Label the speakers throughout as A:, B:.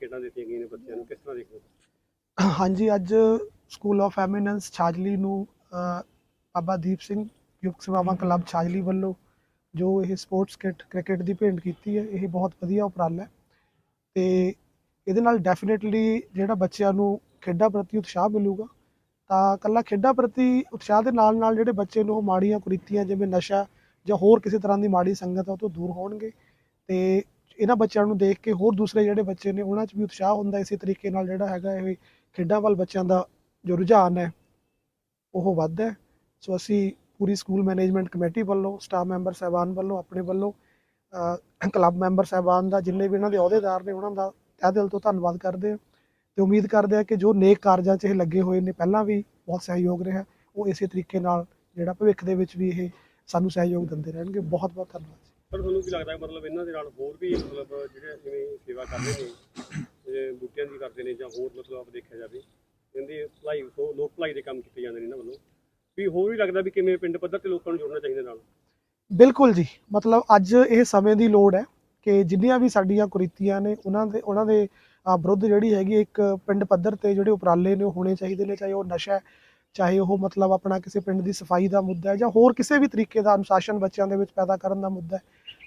A: ਖੇਡਾਂ ਦਿੱਤੀਆਂ ਗਈਆਂ ਨੇ ਬੱਚਿਆਂ ਨੂੰ? ਕਿਸ ਤਰ੍ਹਾਂ ਦੇਖਦੇ ਹੋ?
B: ਹਾਂਜੀ, ਅੱਜ ਸਕੂਲ ਆਫ ਐਮੀਨੈਂਸ ਛਾਜਲੀ ਨੂੰ ਬਾਬਾ ਦੀਪ ਸਿੰਘ ਯੁਵਕ ਸੇਵਾਵਾਂ ਕਲੱਬ ਛਾਜਲੀ ਵੱਲੋਂ ਜੋ ਇਹ ਸਪੋਰਟਸ ਕਿੱਟ, ਕ੍ਰਿਕਟ ਦੀ ਭੇਂਟ ਕੀਤੀ ਹੈ, ਇਹ ਬਹੁਤ ਵਧੀਆ ਉਪਰਾਲਾ ਹੈ। ਤੇ ਇਹਦੇ ਨਾਲ ਡੈਫੀਨਿਟਲੀ ਜਿਹੜਾ ਬੱਚਿਆਂ ਨੂੰ ਖੇਡਾਂ ਪ੍ਰਤੀ ਉਤਸ਼ਾਹ ਮਿਲੂਗਾ, ਤਾਂ ਕੱਲਾ ਖੇਡਾਂ ਪ੍ਰਤੀ ਉਤਸ਼ਾਹ ਦੇ ਨਾਲ ਨਾਲ ਜਿਹੜੇ ਬੱਚੇ ਨੂੰ ਉਹ ਮਾੜੀਆਂ ਕੁਰੀਤੀਆਂ, ਜਿਵੇਂ ਨਸ਼ਾ ਜਾਂ ਹੋਰ ਕਿਸੇ ਤਰ੍ਹਾਂ ਦੀ ਮਾੜੀ ਸੰਗਤ ਆ, ਉਹ ਤੋਂ ਦੂਰ ਹੋਣਗੇ। ਤੇ ਇਹਨਾਂ ਬੱਚਿਆਂ ਨੂੰ ਦੇਖ ਕੇ ਹੋਰ ਦੂਸਰੇ ਜਿਹੜੇ ਬੱਚੇ ਨੇ, ਉਹਨਾਂ 'ਚ ਵੀ ਉਤਸ਼ਾਹ ਹੁੰਦਾ ਇਸੇ ਤਰੀਕੇ ਨਾਲ ਜਿਹੜਾ ਹੈਗਾ ਇਹ ਖੇਡਾਂ ਵੱਲ ਬੱਚਿਆਂ ਦਾ ਜੋ ਰੁਝਾਨ ਹੈ, ਉਹ ਵੱਧਦਾ ਸੋ ਅਸੀਂ ਪੂਰੀ ਸਕੂਲ ਮੈਨੇਜਮੈਂਟ ਕਮੇਟੀ ਵੱਲੋਂ, ਸਟਾਫ ਮੈਂਬਰ ਸਾਹਿਬਾਨ ਵੱਲੋਂ, ਆਪਣੇ ਵੱਲੋਂ ਕਲੱਬ ਮੈਂਬਰ ਸਾਹਿਬਾਨ ਦਾ, ਜਿੰਨੇ ਵੀ ਇਹਨਾਂ ਦੇ ਅਹੁਦੇਦਾਰ ਨੇ, ਉਹਨਾਂ ਦਾ ਤਹਿ ਦਿਲ ਤੋਂ ਧੰਨਵਾਦ ਕਰਦੇ ਹਾਂ ਤੇ ਉਮੀਦ ਕਰਦੇ ਹਾਂ ਕਿ ਜੋ ਨੇਕ ਕਾਰਜਾਂ 'ਚ ਇਹ ਲੱਗੇ ਹੋਏ ਨੇ, ਪਹਿਲਾਂ ਵੀ ਬਹੁਤ ਸਹਿਯੋਗ ਰਿਹਾ, ਉਹ ਇਸੇ ਤਰੀਕੇ ਨਾਲ ਜਿਹੜਾ ਭਵਿੱਖ ਦੇ ਵਿੱਚ ਵੀ ਇਹ ਸਾਨੂੰ ਸਹਿਯੋਗ ਦਿੰਦੇ ਰਹਿਣਗੇ ਬਹੁਤ ਬਹੁਤ ਧੰਨਵਾਦ ਜੀ।
A: ਪਰ ਤੁਹਾਨੂੰ ਕੀ ਲੱਗਦਾ ਮਤਲਬ ਇਹਨਾਂ ਦੇ ਨਾਲ ਹੋਰ ਵੀ, ਮਤਲਬ ਜਿਹੜੇ ਜਿਵੇਂ ਸੇਵਾ ਕਰਦੇ ਨੇ, ਜਿਵੇਂ ਬੂਟਿਆਂ ਦੀ ਕਰਦੇ ਨੇ ਜਾਂ ਹੋਰ ਮਤਲਬ ਆਪ ਦੇਖਿਆ ਜਾਵੇ ਕਹਿੰਦੇ ਭਲਾਈ ਸੋ ਲੋਕ ਭਲਾਈ ਦੇ ਕੰਮ ਕੀਤੇ ਜਾਂਦੇ ਨੇ ਇਹਨਾਂ ਵੱਲੋਂ। ਵੀ ਹੋਰ ਵੀ ਲੱਗਦਾ ਵੀ ਕਿਵੇਂ ਪਿੰਡ ਪੱਧਰ ਤੇ ਲੋਕਾਂ ਨੂੰ ਜੁੜਨਾ ਚਾਹੀਦਾ ਨਾਲ।
B: ਬਿਲਕੁਲ ਜੀ, ਮਤਲਬ ਅੱਜ ਇਹ ਸਮੇਂ ਦੀ ਲੋੜ ਹੈ ਕਿ ਜਿੰਨੀਆਂ ਵੀ ਸਾਡੀਆਂ ਕੁਰੀਤੀਆਂ ਨੇ, ਉਹਨਾਂ ਦੇ ਉਹਨਾਂ ਦੇ ਵਿਰੁੱਧ ਜਿਹੜੀ ਹੈਗੀ ਇੱਕ ਪਿੰਡ ਪੱਧਰ ਤੇ ਜਿਹੜੇ ਉਪਰਾਲੇ ਨੇ ਉਹ ਹੋਣੇ ਚਾਹੀਦੇ ਨੇ, ਚਾਹੇ ਉਹ ਨਸ਼ਾ ਹੈ, ਚਾਹੇ ਉਹ ਮਤਲਬ ਆਪਣਾ ਕਿਸੇ ਪਿੰਡ ਦੀ ਸਫ਼ਾਈ ਦਾ ਮੁੱਦਾ ਹੈ ਜਾਂ ਹੋਰ ਕਿਸੇ ਵੀ ਤਰੀਕੇ ਦਾ ਅਨੁਸ਼ਾਸਨ ਬੱਚਿਆਂ ਦੇ ਵਿੱਚ ਪੈਦਾ ਕਰਨ ਦਾ ਮੁੱਦਾ ਹੈ।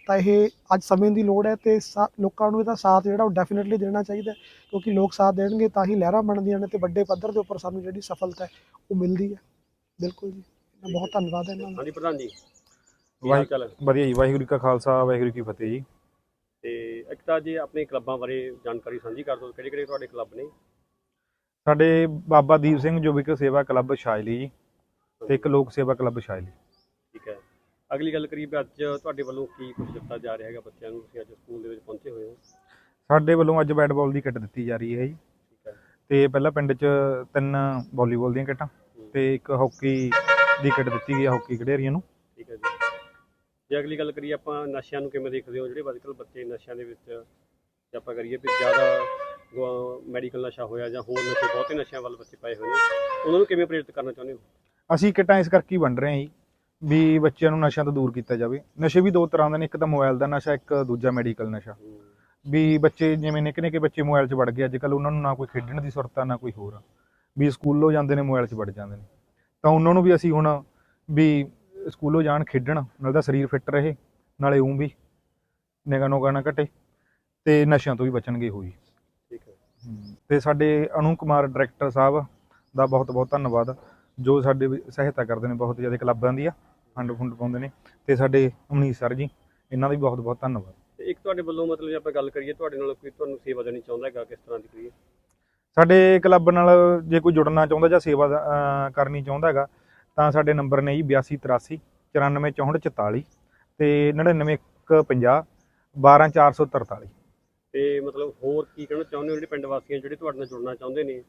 B: ਤਾਂ ਇਹ ਅੱਜ ਸਮੇਂ ਦੀ ਲੋੜ ਹੈ ਤੇ ਸਾ- ਲੋਕਾਂ ਨੂੰ ਇਹਦਾ ਸਾਥ ਜਿਹੜਾ ਉਹ ਡੈਫੀਨਿਟਲੀ ਦੇਣਾ ਚਾਹੀਦਾ ਕਿਉਂਕਿ ਲੋਕ ਸਾਥ ਦੇਣਗੇ ਤਾਂ ਹੀ ਲਹਿਰਾਂ ਬਣਦੀਆਂ ਨੇ ਤੇ ਵੱਡੇ ਪੱਧਰ ਦੇ ਉੱਪਰ ਸਾਨੂੰ ਜਿਹੜੀ ਸਫਲਤਾ ਹੈ ਉਹ ਮਿਲਦੀ ਹੈ। ਬਿਲਕੁਲ ਜੀ। ਬਹੁਤ ਧੰਨਵਾਦ ਹੈ ਇਹਨਾਂ ਦਾ।
A: ਹਾਂਜੀ ਪ੍ਰਧਾਨ ਜੀ।
C: ਵਧੀਆ ਜੀ ਵਾਹਿਗੁਰੂ ਕਾ ਖਾਲਸਾ ਵਾਹਿਗੁਰੂ ਕੀ ਫਤਿਹ ਜੀ।
A: ਤੇ ਇੱਕ ਤਾਂ ਜੀ ਆਪਣੇ ਕਲੱਬਾਂ ਬਾਰੇ ਜਾਣਕਾਰੀ ਸਾਂਝੀ ਕਰ ਦਿਓ ਕਿਹੜੇ ਕਿਹੜੇ ਤੁਹਾਡੇ ਕਲੱਬ ਨੇ?
C: ਸਾਡੇ ਬਾਬਾ ਦੀਪ ਸਿੰਘ ਜੁਬਿਕ ਸੇਵਾ ਕਲੱਬ ਸ਼ਾਇਲੀ ਜੀ ਤੇ ਇੱਕ ਲੋਕ ਸੇਵਾ ਕਲੱਬ ਸ਼ਾਇਲੀ।
A: ਅਗਲੀ ਗੱਲ ਕਰੀਏ ਵੀ ਅੱਜ ਤੁਹਾਡੇ ਵੱਲੋਂ ਕੀ ਕੁਝ ਦਿੱਤਾ ਜਾ ਰਿਹਾ ਹੈਗਾ ਬੱਚਿਆਂ ਨੂੰ? ਤੁਸੀਂ ਅੱਜ ਸਕੂਲ ਦੇ ਵਿੱਚ ਪਹੁੰਚੇ ਹੋਏ ਹੋ।
C: ਸਾਡੇ ਵੱਲੋਂ ਅੱਜ ਬੈਟ ਬਾਲ ਦੀ ਕਿੱਟ ਦਿੱਤੀ ਜਾ ਰਹੀ ਹੈ ਜੀ। ਤੇ ਪਹਿਲਾਂ ਪਿੰਡ 'ਚ ਤਿੰਨ ਵਾਲੀਬਾਲ ਦੀਆਂ ਕਿੱਟਾਂ ਤੇ ਇੱਕ ਹਾਕੀ ਦੀ ਕਿੱਟ ਦਿੱਤੀ ਗਈ ਹੈ ਹਾਕੀ ਖਿਡਾਰੀਆਂ ਨੂੰ।
A: ਠੀਕ ਹੈ ਜੀ। ਜੇ ਅਗਲੀ ਗੱਲ ਕਰੀਏ ਆਪਾਂ ਨਸ਼ਿਆਂ ਨੂੰ ਕਿਵੇਂ ਦੇਖਦੇ ਹੋ? ਜਿਹੜੇ ਅੱਜਕੱਲ੍ਹ ਬੱਚੇ ਨਸ਼ਿਆਂ ਦੇ ਵਿੱਚ ਜੇ ਆਪਾਂ ਕਰੀਏ ਵੀ ਜ਼ਿਆਦਾ ਮੈਡੀਕਲ ਨਸ਼ਾ ਹੋਇਆ ਜਾਂ ਹੋਰ ਨਸ਼ੇ ਬਹੁਤੇ ਨਸ਼ਿਆਂ ਵੱਲ ਬੱਚੇ ਪਏ ਹੋਏ ਨੇ ਉਹਨਾਂ ਨੂੰ ਕਿਵੇਂ ਪ੍ਰੇਰਿਤ ਕਰਨਾ ਚਾਹੁੰਦੇ ਹੋ?
C: ਅਸੀਂ ਕਿੱਟਾਂ ਇਸ ਕਰਕੇ ਹੀ ਵੰਡ ਰਹੇ ਹਾਂ ਜੀ। ਵੀ ਬੱਚਿਆਂ ਨੂੰ ਨਸ਼ਿਆਂ ਤੋਂ ਦੂਰ ਕੀਤਾ ਜਾਵੇ। ਨਸ਼ੇ ਵੀ ਦੋ ਤਰ੍ਹਾਂ ਦੇ ਨੇ ਇੱਕ ਤਾਂ ਮੋਬਾਈਲ ਦਾ ਨਸ਼ਾ ਇੱਕ ਦੂਜਾ ਮੈਡੀਕਲ ਨਸ਼ਾ। ਵੀ ਬੱਚੇ ਜਿਵੇਂ ਨਿੱਕੇ ਨਿੱਕੇ ਬੱਚੇ ਮੋਬਾਈਲ 'ਚ ਵੜ ਗਏ ਅੱਜ ਕੱਲ ਉਹਨਾਂ ਨੂੰ ਨਾ ਕੋਈ ਖੇਡਣ ਦੀ ਸੁਰਤ ਆ ਨਾ ਕੋਈ ਹੋਰ ਵੀ ਸਕੂਲੋਂ ਜਾਂਦੇ ਨੇ ਮੋਬਾਈਲ 'ਚ ਵੜ ਜਾਂਦੇ ਨੇ। ਤਾਂ ਉਹਨਾਂ ਨੂੰ ਵੀ ਅਸੀਂ ਹੁਣ ਵੀ ਸਕੂਲੋਂ ਜਾਣ ਖੇਡਣ ਨਾਲ ਦਾ ਸਰੀਰ ਫਿੱਟ ਰਹੇ ਨਾਲੇ ਉਂ ਵੀ ਨਿਗਾ ਨੋਗਾ ਨਾ ਘਟੇ ਤੇ ਨਸ਼ਿਆਂ ਤੋਂ ਵੀ ਬਚਣਗੇ ਹੋਈ
A: ਠੀਕ ਹੈ।
C: ਤੇ ਸਾਡੇ ਅਨੂ ਕੁਮਾਰ ਡਾਇਰੈਕਟਰ ਸਾਹਿਬ ਦਾ ਬਹੁਤ ਬਹੁਤ ਧੰਨਵਾਦ ਜੋ ਸਾਡੇ ਸਹਾਇਤਾ ਕਰਦੇ ਨੇ ਬਹੁਤ ਜ਼ਿਆਦਾ ਕਲੱਬਾਂ ਦੀ ਆ ਫੰਡ ਫੁੰਡ ਪਾਉਂਦੇ ਨੇ। ਤੇ ਸਾਡੇ ਅਮਨੀਤ ਸਰ ਜੀ ਇਹਨਾਂ ਦਾ ਵੀ ਬਹੁਤ ਬਹੁਤ ਧੰਨਵਾਦ।
A: ਤੇ ਇੱਕ ਤੁਹਾਡੇ ਵੱਲੋਂ ਮਤਲਬ ਜੇ ਆਪਾਂ ਗੱਲ ਕਰੀਏ ਤੁਹਾਡੇ ਨਾਲ ਕੋਈ ਤੁਹਾਨੂੰ ਸੇਵਾ ਦੇਣੀ ਚਾਹੁੰਦਾ ਹੈਗਾ ਕਿਸ ਤਰ੍ਹਾਂ ਦੀ ਕਰੀਏ?
C: ਸਾਡੇ ਕਲੱਬ ਨਾਲ ਜੇ ਕੋਈ ਜੁੜਨਾ ਚਾਹੁੰਦਾ ਜਾਂ ਸੇਵਾ ਕਰਨੀ ਚਾਹੁੰਦਾ ਹੈਗਾ ਤਾਂ ਸਾਡੇ ਨੰਬਰ ਨੇ ਜੀ 8283 946444 ਤੇ 9950 12443
A: ਤੇ ਮਤਲਬ ਹੋਰ ਕੀ ਕਹਿਣਾ ਚਾਹੁੰਦੇ ਹੋ? ਜਿਹੜੇ ਪਿੰਡ ਵਾਸੀਆਂ ਜਿਹੜੇ ਤੁਹਾਡੇ ਨਾਲ ਜੁੜਨਾ ਚਾਹੁੰਦੇ ਨੇ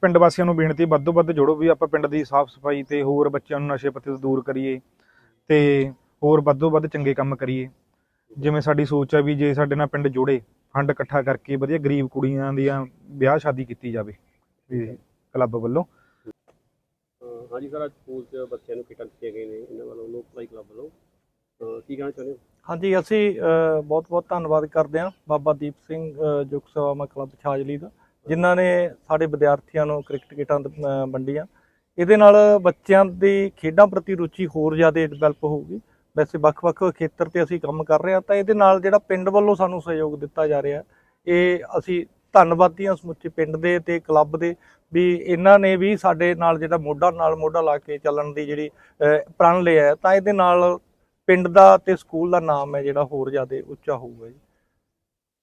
C: ਪਿੰਡ ਵਾਸੀਆਂ ਨੂੰ ਬੇਨਤੀ ਵੱਧ ਤੋਂ ਵੱਧ ਜੋੜੋ ਵੀ ਆਪਾਂ ਪਿੰਡ ਦੀ ਸਾਫ਼ ਸਫ਼ਾਈ ਤੇ ਹੋਰ ਬੱਚਿਆਂ ਨੂੰ ਨਸ਼ੇ ਪੱਤੇ ਤੋਂ ਦੂਰ ਕਰੀਏ ਤੇ ਹੋਰ ਵੱਧ ਤੋਂ ਵੱਧ ਚੰਗੇ ਕੰਮ ਕਰੀਏ। ਜਿਵੇਂ ਸਾਡੀ ਸੋਚ ਹੈ ਵੀ ਜੇ ਸਾਡੇ ਨਾਲ ਪਿੰਡ ਜੋੜੇ ਫੰਡ ਇਕੱਠਾ ਕਰਕੇ ਵਧੀਆ ਗਰੀਬ ਕੁੜੀਆਂ ਦੀਆਂ ਵਿਆਹ ਸ਼ਾਦੀ ਕੀਤੀ ਜਾਵੇ ਵੀ ਕਲੱਬ ਵੱਲੋਂ।
A: ਹਾਂਜੀ ਸਰ ਅੱਜ ਸਕੂਲ 'ਚ ਬੱਚਿਆਂ ਨੂੰ ਕਿਟਾਂ ਦਿੱਤੀਆਂ ਗਈਆਂ ਨੇ ਇਹਨਾਂ ਵੱਲੋਂ ਲੋਕ ਭਲਾਈ ਕਲੱਬ ਵੱਲੋਂ। ਕੀ ਕਹਿਣਾ ਚਾਹੁੰਦੇ ਹੋ?
D: ਹਾਂਜੀ ਅਸੀਂ ਬਹੁਤ ਬਹੁਤ ਧੰਨਵਾਦ ਕਰਦੇ ਹਾਂ ਬਾਬਾ ਦੀਪ ਸਿੰਘ ਸੇਵਾਵਾਂ ਕਲੱਬ ਛਾਜਲੀ ਦਾ। ਜਿਨ੍ਹਾਂ ਨੇ ਸਾਡੇ ਵਿਦਿਆਰਥੀਆਂ ਨੂੰ ਕ੍ਰਿਕਟ ਕਿਟਾਂ ਅ, ਵੰਡੀਆਂ। ਇਹਦੇ ਨਾਲ ਬੱਚਿਆਂ ਦੀ ਖੇਡਾਂ ਪ੍ਰਤੀ ਰੁਚੀ ਹੋਰ ਜ਼ਿਆਦਾ ਡਿਵੈਲਪ ਹੋਊਗੀ। ਵੈਸੇ ਵੱਖ-ਵੱਖ ਖੇਤਰ ਤੇ ਅਸੀਂ ਕੰਮ ਕਰ ਰਹੇ ਹਾਂ ਤਾਂ ਇਹਦੇ ਨਾਲ ਜਿਹੜਾ ਪਿੰਡ ਵੱਲੋਂ ਸਾਨੂੰ ਸਹਿਯੋਗ ਦਿੱਤਾ ਜਾ ਰਿਹਾ ਇਹ ਅਸੀਂ ਧੰਨਵਾਦੀ ਹਾਂ ਸਮੁੱਚੇ ਪਿੰਡ ਦੇ ਤੇ ਕਲੱਬ ਦੇ ਵੀ ਇਹਨਾਂ ਨੇ ਵੀ ਸਾਡੇ ਨਾਲ ਜਿਹੜਾ ਮੋਢਾ ਨਾਲ ਮੋਢਾ ਲਾ ਕੇ ਚੱਲਣ ਦੀ ਜਿਹੜੀ ਪ੍ਰਣ ਲਿਆ ਤਾਂ ਇਹਦੇ ਨਾਲ ਪਿੰਡ ਦਾ ਤੇ ਸਕੂਲ ਦਾ ਨਾਮ ਹੈ ਜਿਹੜਾ ਹੋਰ ਜ਼ਿਆਦਾ ਉੱਚਾ ਹੋਊਗਾ ਜੀ।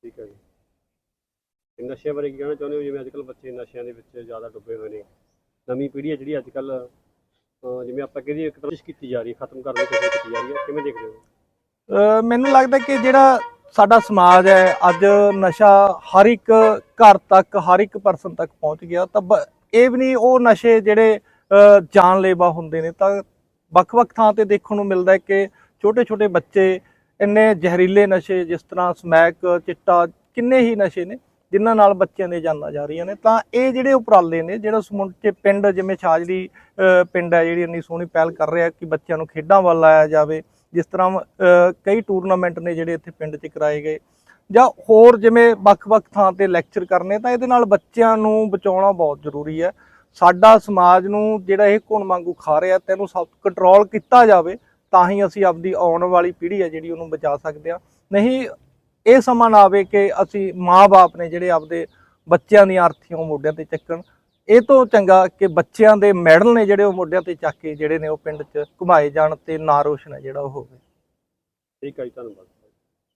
A: ਠੀਕ ਹੈ ਜੀ। ਤੇ ਨਸ਼ਿਆਂ ਬਾਰੇ ਕੀ ਕਹਿਣਾ ਚਾਹੁੰਦੇ ਹੋ? ਜਿਵੇਂ ਅੱਜਕੱਲ੍ਹ ਬੱਚੇ ਨਸ਼ਿਆਂ ਦੇ ਵਿੱਚ ਜ਼ਿਆਦਾ ਡੁੱਬੇ ਹੋਏ ਨੇ। ਨਵੀਂ ਪੀੜ੍ਹੀ ਹੈ ਜਿਹੜੀ ਅੱਜਕੱਲ੍ਹ ਜਿਵੇਂ ਆਪਾਂ ਕਹਿੰਦੇ ਇੱਕ ਤਰ੍ਹਾਂ ਕੀਤੀ ਜਾ ਰਹੀ ਹੈ, ਖਤਮ ਕਰਨ ਦੀ ਕੋਸ਼ਿਸ਼ ਕੀਤੀ ਜਾ ਰਹੀ ਹੈ ਕਿਵੇਂ ਦੇਖਦੇ ਹੋ?
D: ਮੈਨੂੰ ਲੱਗਦਾ ਕਿ ਜਿਹੜਾ ਸਾਡਾ ਸਮਾਜ ਹੈ, ਅੱਜ ਨਸ਼ਾ ਹਰ ਇੱਕ ਘਰ ਤੱਕ, ਹਰ ਇੱਕ ਪਰਸਨ ਤੱਕ ਪਹੁੰਚ ਗਿਆ। ਤਾਂ ਬ- ਇਹ ਵੀ ਨਹੀਂ, ਉਹ ਨਸ਼ੇ ਜਿਹੜੇ ਜਾਨਲੇਵਾ ਹੁੰਦੇ ਨੇ। ਤਾਂ ਵੱਖ-ਵੱਖ ਥਾਂ ਤੇ ਦੇਖਣ ਨੂੰ ਮਿਲਦਾ ਹੈ ਕਿ ਛੋਟੇ-ਛੋਟੇ ਬੱਚੇ ਇੰਨੇ ਜ਼ਹਿਰੀਲੇ ਨਸ਼ੇ, ਜਿਸ ਤਰ੍ਹਾਂ ਸਮੈਕ, ਚਿੱਟਾ, ਕਿੰਨੇ ਹੀ ਨਸ਼ੇ ਨੇ। ਜਿਨ੍ਹਾਂ ਨਾਲ ਬੱਚਿਆਂ ਦੇ ਜਾਨਾਂ ਜਾ ਰਹੀਆਂ ਨੇ, ਤਾਂ ਇਹ ਜਿਹੜੇ ਉਪਰਾਲੇ ਨੇ, ਜਿਹੜਾ ਸਮੁੰਚੇ ਪਿੰਡ ਜਿਵੇਂ ਛਾਜਲੀ ਪਿੰਡ ਹੈ ਜਿਹੜੀ ਇੰਨੀ ਸੋਹਣੀ ਪਹਿਲ ਕਰ ਰਿਹਾ ਕਿ ਬੱਚਿਆਂ ਨੂੰ ਖੇਡਾਂ ਵੱਲ ਲਾਇਆ ਜਾਵੇ, ਜਿਸ ਤਰ੍ਹਾਂ ਕਈ ਟੂਰਨਾਮੈਂਟ ਨੇ ਜਿਹੜੇ ਇੱਥੇ ਪਿੰਡ 'ਚ ਕਰਾਏ ਗਏ। ਜਾਂ ਹੋਰ ਜਿਵੇਂ ਵੱਖ-ਵੱਖ ਥਾਂ ਤੇ ਲੈਕਚਰ ਕਰਨੇ, ਤਾਂ ਇਹਦੇ ਨਾਲ ਬੱਚਿਆਂ ਨੂੰ ਬਚਾਉਣਾ ਬਹੁਤ ਜ਼ਰੂਰੀ ਹੈ। ਸਾਡਾ ਸਮਾਜ ਨੂੰ ਜਿਹੜਾ ਇਹ ਘੁਣ ਵਾਂਗੂ ਖਾ ਰਿਹਾ ਤੈਨੂੰ ਸਭ ਕੰਟਰੋਲ ਕੀਤਾ ਜਾਵੇ, ਤਾਂ ਹੀ ਅਸੀਂ ਆਪਦੀ ਆਉਣ ਵਾਲੀ ਪੀੜ੍ਹੀ ਹੈ ਜਿਹੜੀ ਉਹਨੂੰ ਬਚਾ ਸਕਦੇ ਹਾਂ। ਨਹੀਂ ਇਹ ਸਮਾਂ ਨਾ ਆਵੇ ਕਿ ਅਸੀਂ ਮਾਂ-ਬਾਪ ਨੇ ਜਿਹੜੇ ਆਪਦੇ ਬੱਚਿਆਂ ਦੀਆਂ ਆਰਥੀਆਂ ਉਹ ਮੋਢਿਆਂ ਤੇ ਚੱਕਣ। ਇਹ ਤੋਂ ਚੰਗਾ ਕਿ ਬੱਚਿਆਂ ਦੇ ਮੈਡਲ ਨੇ ਜਿਹੜੇ ਉਹ ਮੋਢਿਆਂ ਤੇ ਚੱਕ ਕੇ ਜਿਹੜੇ ਨੇ ਉਹ ਪਿੰਡ 'ਚ ਘੁਮਾਏ ਜਾਣ ਤੇ ਨਾਂ ਰੋਸ਼ਨ ਹੈ ਜਿਹੜਾ ਉਹ ਹੋਵੇ।
A: ਠੀਕ ਹੈ ਜੀ, ਧੰਨਵਾਦ।